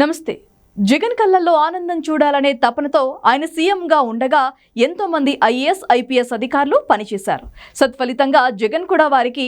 నమస్తే. జగన్ కళ్ళల్లో ఆనందం చూడాలనే తపనతో ఆయన సీఎంగా ఉండగా ఎంతోమంది ఐఏఎస్ ఐపీఎస్ అధికారులు పనిచేశారు. సత్ఫలితంగా జగన్ కూడా వారికి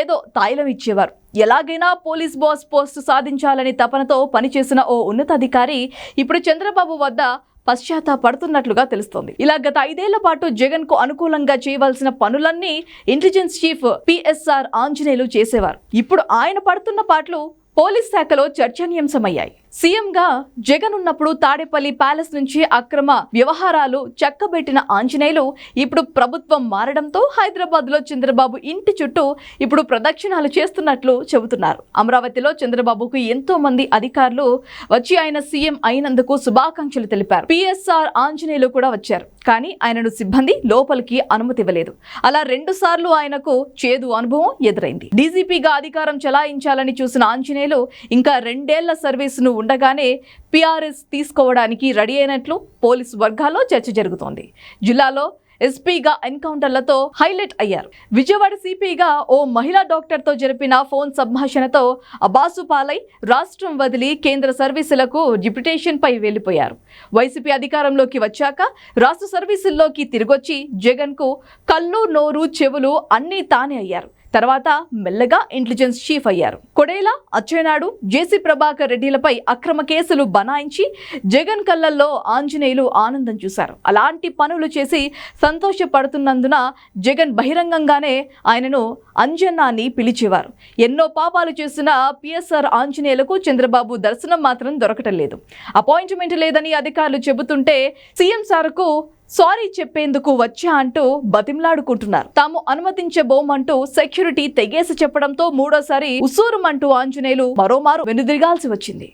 ఏదో తాయిలం ఇచ్చేవారు. ఎలాగైనా పోలీస్ బాస్ పోస్టు సాధించాలని తపనతో పనిచేసిన ఓ ఉన్నతాధికారి ఇప్పుడు చంద్రబాబు వద్ద పశ్చాత్తాపడుతున్నట్లుగా తెలుస్తోంది. ఇలా గత ఐదేళ్ళ పాటు జగన్కు అనుకూలంగా చేయవలసిన పనులన్నీ ఇంటెలిజెన్స్ చీఫ్ పిఎస్ఆర్ ఆంజనేయులు చేసేవారు. ఇప్పుడు ఆయన పడుతున్న పాటలు పోలీస్ శాఖలో చర్చనీయాంశమయ్యాయి. సీఎంగా జగన్ ఉన్నప్పుడు తాడేపల్లి ప్యాలెస్ నుంచి అక్రమ వ్యవహారాలు చక్కబెట్టిన ఆంజనేయులు ఇప్పుడు ప్రభుత్వం మారడంతో హైదరాబాద్లో చంద్రబాబు ఇంటి చుట్టూ ఇప్పుడు ప్రదక్షిణాలు చేస్తున్నట్లు చెబుతున్నారు. అమరావతిలో చంద్రబాబుకు ఎంతో మంది అధికారులు వచ్చి ఆయన సీఎం అయినందుకు శుభాకాంక్షలు తెలిపారు. పిఎస్ఆర్ ఆంజనేయులు కూడా వచ్చారు. కానీ ఆయనను సిబ్బంది లోపలికి అనుమతి ఇవ్వలేదు. అలా రెండు సార్లు ఆయనకు చేదు అనుభవం ఎదురైంది. డీజీపీగా అధికారం చెలాయించాలని చూసిన ఆంజనేయులు ఇంకా రెండేళ్ళ సర్వీసును ఉండగానే పిఆర్ఎస్ తీసుకోవడానికి రెడీ అయినట్లు పోలీసు వర్గాల్లో చర్చ జరుగుతోంది. జిల్లాలో ఎస్పీగా ఎన్కౌంటర్లతో హైలైట్ అయ్యారు. విజయవాడ సిపిగా ఓ మహిళా డాక్టర్తో జరిపిన ఫోన్ సంభాషణతో అబాసుపాలై రాష్ట్రం వదిలి కేంద్ర సర్వీసులకు డిప్యుటేషన్పై వెళ్ళిపోయారు. వెళ్ళిపోయారు వైసీపీ అధికారంలోకి వచ్చాక రాష్ట్ర సర్వీసుల్లోకి తిరిగొచ్చి జగన్కు కళ్ళు నోరు చెవులు అన్నీ తానే అయ్యారు. తర్వాత మెల్లగా ఇంటెలిజెన్స్ చీఫ్ అయ్యారు. కొడేలా అచ్చెన్నాయుడు జేసీ ప్రభాకర్ రెడ్డిలపై అక్రమ కేసులు బనాయించి జగన్ కళ్ళల్లో ఆంజనేయులు ఆనందం చూశారు. అలాంటి పనులు చేసి సంతోషపడుతున్నందున జగన్ బహిరంగంగానే ఆయనను అంజనాన్ని పిలిచేవారు. ఎన్నో పాపాలు చేసిన పిఎస్ఆర్ ఆంజనేయులకు చంద్రబాబు దర్శనం మాత్రం దొరకటం లేదు. అపాయింట్మెంట్ లేదని అధికారులు చెబుతుంటే సీఎం సార్కు సారీ చెప్పేందుకు వచ్చా అంటూ బతిమలాడుకుంటున్నారు. తాము అనుమతించబోమంటూ సెక్యూరిటీ తెగేసి చెప్పడంతో మూడోసారి ఉసూరుమంటూ ఆంజనేయులు మరోమారు వెనుదిరగాల్సి వచ్చింది.